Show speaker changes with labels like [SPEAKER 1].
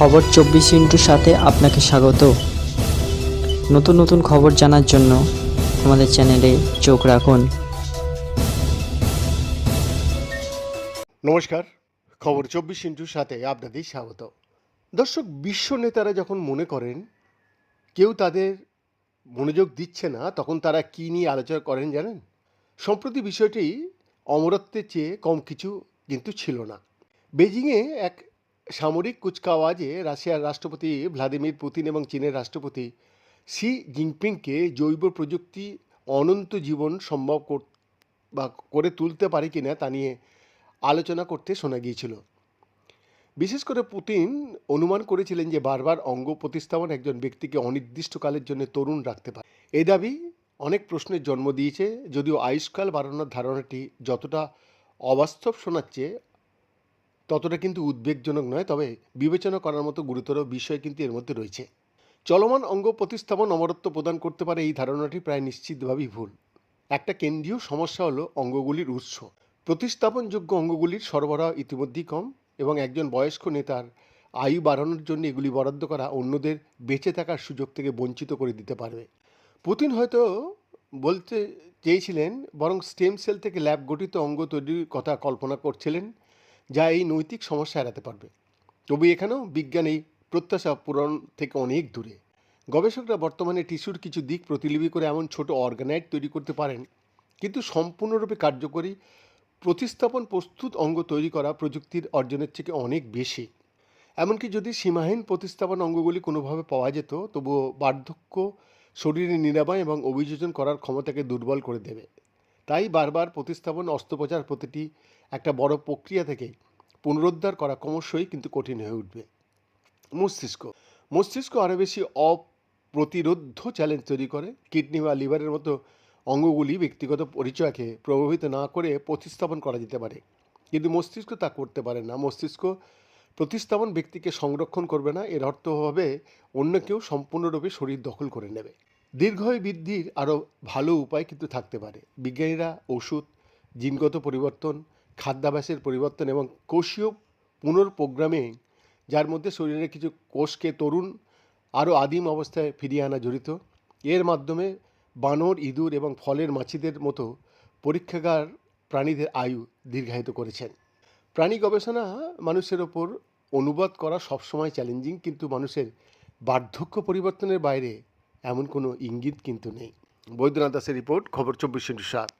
[SPEAKER 1] খবর চব্বিশ ইন্টুর সাথে আপনাকে স্বাগত। নতুন নতুন খবর জানার জন্য আমাদের চ্যানেলে চোখ রাখুন।
[SPEAKER 2] নমস্কার, খবর চব্বিশ ইন্টুর সাথে আপনাদের স্বাগত। দর্শক, বিশ্ব নেতারা যখন মনে করেন, কেউ তাদের মনোযোগ দিচ্ছে না, তখন তারা কী নিয়ে আলোচনা করেন জানেন? সম্প্রতি বিষয়টি অমরত্বের চেয়ে কম কিছু কিন্তু ছিল না। বেজিংয়ে এক সামরিক কুচকাওয়াজে রাশিয়ার রাষ্ট্রপতি ভ্লাদিমির পুতিন এবং চীনের রাষ্ট্রপতি শি জিনপিংকে জৈব প্রযুক্তি অনন্ত জীবন সম্ভব বা করে তুলতে পারে কিনা তা নিয়ে আলোচনা করতে শোনা গিয়েছিল। বিশেষ করে পুতিন অনুমান করেছিলেন যে বারবার অঙ্গ প্রতিস্থাপন একজন ব্যক্তিকে অনির্দিষ্টকালের জন্য তরুণ রাখতে পারে। এই দাবি অনেক প্রশ্নের জন্ম দিয়েছে, যদিও আয়ুষ্কাল বাড়ানোর ধারণাটি যতটা অবাস্তব শোনাচ্ছে ততটা কিন্তু উদ্বেগজনক নয়, তবে বিবেচনা করার মতো গুরুতর বিষয় কিন্তু এর মধ্যে রয়েছে। চলমান অঙ্গ প্রতিস্থাপন অমরত্ব প্রদান করতে পারে এই ধারণাটি প্রায় নিশ্চিতভাবেই ভুল। একটা কেন্দ্রীয় সমস্যা হলো অঙ্গগুলির উৎস। প্রতিস্থাপনযোগ্য অঙ্গগুলির সরবরাহ ইতিমধ্যেই কম এবং একজন বয়স্ক নেতার আয়ু বাড়ানোর জন্য এগুলি বরাদ্দ করা অন্যদের বেঁচে থাকার সুযোগ থেকে বঞ্চিত করে দিতে পারবে। পুতিন হয়তো বলতে চেয়েছিলেন, বরং স্টেম সেল থেকে ল্যাব গঠিত অঙ্গ তৈরির কথা কল্পনা করছিলেন। যা এই নৈতিক সমস্যা এড়াতে পারবে। তবু এখানেও বিজ্ঞান এই প্রত্যাশা পূরণ থেকে অনেক দূরে। গবেষকরা বর্তমানে টিস্যুর কিছু দিক প্রতিলিপি করে এমন ছোট অর্গানাইট তৈরি করতে পারেন, কিন্তু সম্পূর্ণরূপে কার্যকরী প্রতিস্থাপন প্রস্তুত অঙ্গ তৈরি করা প্রযুক্তির অর্জনের থেকে অনেক বেশি। এমনকি যদি সীমাহীন প্রতিস্থাপন অঙ্গগুলি কোনোভাবে পাওয়া যেত, তবুও বার্ধক্য শরীরে নিরাময় এবং অভিযোজন করার ক্ষমতাকে দুর্বল করে দেবে। তাই বারবার প্রতিস্থাপন, অস্ত্রোপচার প্রতিটি একটা বড় প্রক্রিয়া থেকে পুনরুদ্ধার করা ক্রমশই কিন্তু কঠিন হয়ে উঠবে। মস্তিষ্ক। মস্তিষ্ক আরও বেশি অপ্রতিরোধ্য চ্যালেঞ্জ তৈরি করে। কিডনি বা লিভারের মতো অঙ্গগুলি ব্যক্তিগত পরিচয়কে প্রভাবিত না করে প্রতিস্থাপন করা যেতে পারে। কিন্তু মস্তিষ্ক তা করতে পারে না। মস্তিষ্ক প্রতিস্থাপন ব্যক্তিকে সংরক্ষণ করবে না। এর অর্থ হবে অন্য কেউ সম্পূর্ণরূপে শরীর দখল করে নেবে। দীর্ঘায়ু বৃদ্ধির আরও ভালো উপায় কিন্তু থাকতে পারে। বিজ্ঞানীরা ওষুধ, জিনগত পরিবর্তন, খাদ্যাভ্যাসের পরিবর্তন এবং কোষীয় পুনর্প্রোগ্রামিং, যার মধ্যে শরীরের কিছু কোষকে তরুণ আরও আদিম অবস্থায় ফিরিয়ে আনা জড়িত। এর মাধ্যমে বানর, ইঁদুর এবং ফলের মাছিদের মতো পরীক্ষাগার প্রাণীদের আয়ু দীর্ঘায়িত করেছেন। প্রাণী গবেষণা মানুষের ওপর অনুবাদ করা সবসময় চ্যালেঞ্জিং কিন্তু মানুষের বার্ধক্য পরিবর্তনের বাইরে এমন কোনো ইঙ্গিত কিন্তু নেই। বৈদ্যনাথ দাসের রিপোর্ট খবর চব্বিশ ইন্টু সাত।